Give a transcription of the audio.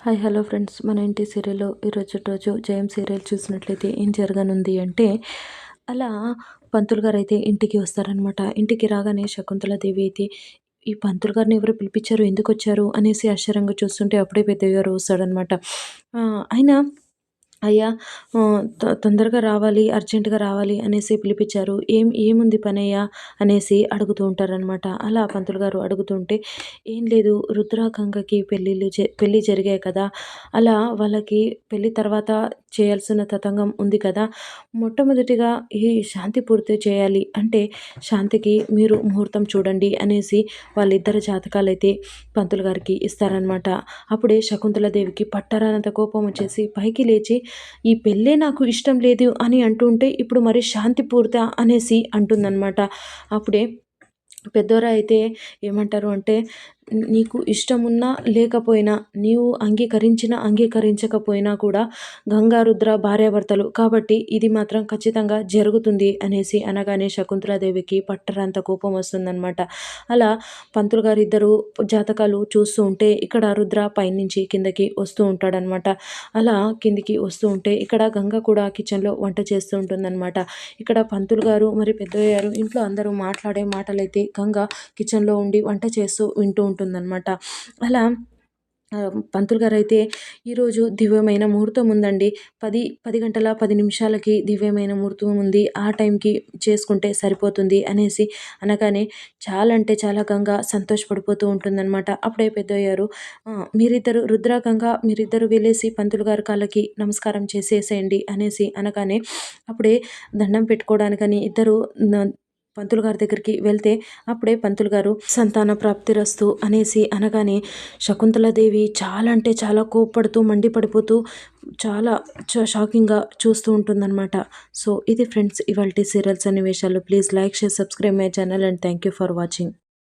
Hi hello friends. మన ఇంటి సీరియల్లో ఈరోజు రోజు జయం సీరియల్ చూసినట్లయితే ఏం జరగనుంది అంటే అలా పంతులు గారు అయితే ఇంటికి వస్తారనమాట ఇంటికి రాగానే శకుంతలాదేవి అయితే ఈ పంతులు గారిని ఎవరు పిలిపించారు? ఎందుకు వచ్చారు అనేసి ఆశ్చర్యంగా చూస్తుంటే అప్పుడే పెద్దయ్య గారు వస్తాడనమాట ఆయన అయ్యా తొందరగా రావాలి అర్జెంటుగా రావాలి అనేసి పిలిపించారు. ఏం ఏముంది పనయ్యా అనేసి అడుగుతూ ఉంటారనమాట అలా పంతులు గారు అడుగుతుంటే ఏం లేదు రుద్రాకంగకి పెళ్ళిళ్ళు పెళ్ళి జరిగాయి కదా. అలా వాళ్ళకి పెళ్ళి తర్వాత చేయాల్సిన తతంగం ఉంది కదా. మొట్టమొదటిగా ఈ శాంతి పూర్తి చేయాలి అంటే శాంతికి మీరు ముహూర్తం చూడండి అనేసి వాళ్ళిద్దరు జాతకాలు అయితే పంతులు గారికి ఇస్తారనమాట అప్పుడే శకుంతలదేవికి పట్టరానంత కోపం వచ్చేసి పైకి లేచి ఈ పెళ్ళే నాకు ఇష్టం లేదు అని అంటుంటే ఇప్పుడు మరి శాంతి పూర్త అనేసి అంటుందన్నమాట. అప్పుడే పెద్దోరా అయితే ఏమంటారు అంటే నీకు ఇష్టమున్నా లేకపోయినా నీవు అంగీకరించిన అంగీకరించకపోయినా కూడా గంగారుద్ర భార్యాభర్తలు. కాబట్టి ఇది మాత్రం ఖచ్చితంగా జరుగుతుంది అనేసి అనగానే శకుంతలాదేవికి పట్టరంత కోపం వస్తుందన్నమాట. అలా పంతులు గారు ఇద్దరు జాతకాలు చూస్తూ ఉంటే ఇక్కడ రుద్ర పైనుంచి కిందకి వస్తూ ఉంటాడనమాట అలా కిందికి వస్తూ ఉంటే ఇక్కడ గంగ కూడా కిచెన్లో వంట చేస్తూ ఉంటుందన్నమాట. ఇక్కడ పంతులు గారు మరి పెద్దయ్యారు ఇంట్లో అందరూ మాట్లాడే మాటలైతే గంగ కిచెన్లో ఉండి వంట చేస్తూ వింటూ ఉంటుందన్నమాట. అలా పంతులు గారు అయితే ఈరోజు దివ్యమైన ముహూర్తం ఉందండి. పది పది గంటల పది నిమిషాలకి దివ్యమైన ముహూర్తం ఉంది. ఆ టైంకి చేసుకుంటే సరిపోతుంది అనేసి అనగానే చాలా అంటే చాలా గంగా సంతోషపడిపోతూ ఉంటుందన్నమాట. అప్పుడే పెద్దయ్యారు. మీరిద్దరు రుద్రాగంగా మీరిద్దరు వెళ్ళేసి పంతులు గారి కాళ్ళకి నమస్కారం చేసేసేయండి అనేసి అనగానే అప్పుడే దండం పెట్టుకోవడానికని ఇద్దరు పంతులు గారి దగ్గరికి వెళ్తే అప్పుడే పంతులు గారు సంతాన ప్రాప్తి రస్తు అనేసి అనగానే శకుంతలాదేవి చాలా అంటే చాలా కోప్పడుతూ మండిపడిపోతూ చాలా షాకింగ్గా చూస్తూ ఉంటుందన్నమాట. సో ఇది ఫ్రెండ్స్ ఇవాళ సీరియల్స్ సన్నివేశాలు. Please like share subscribe my channel and thank you for watching.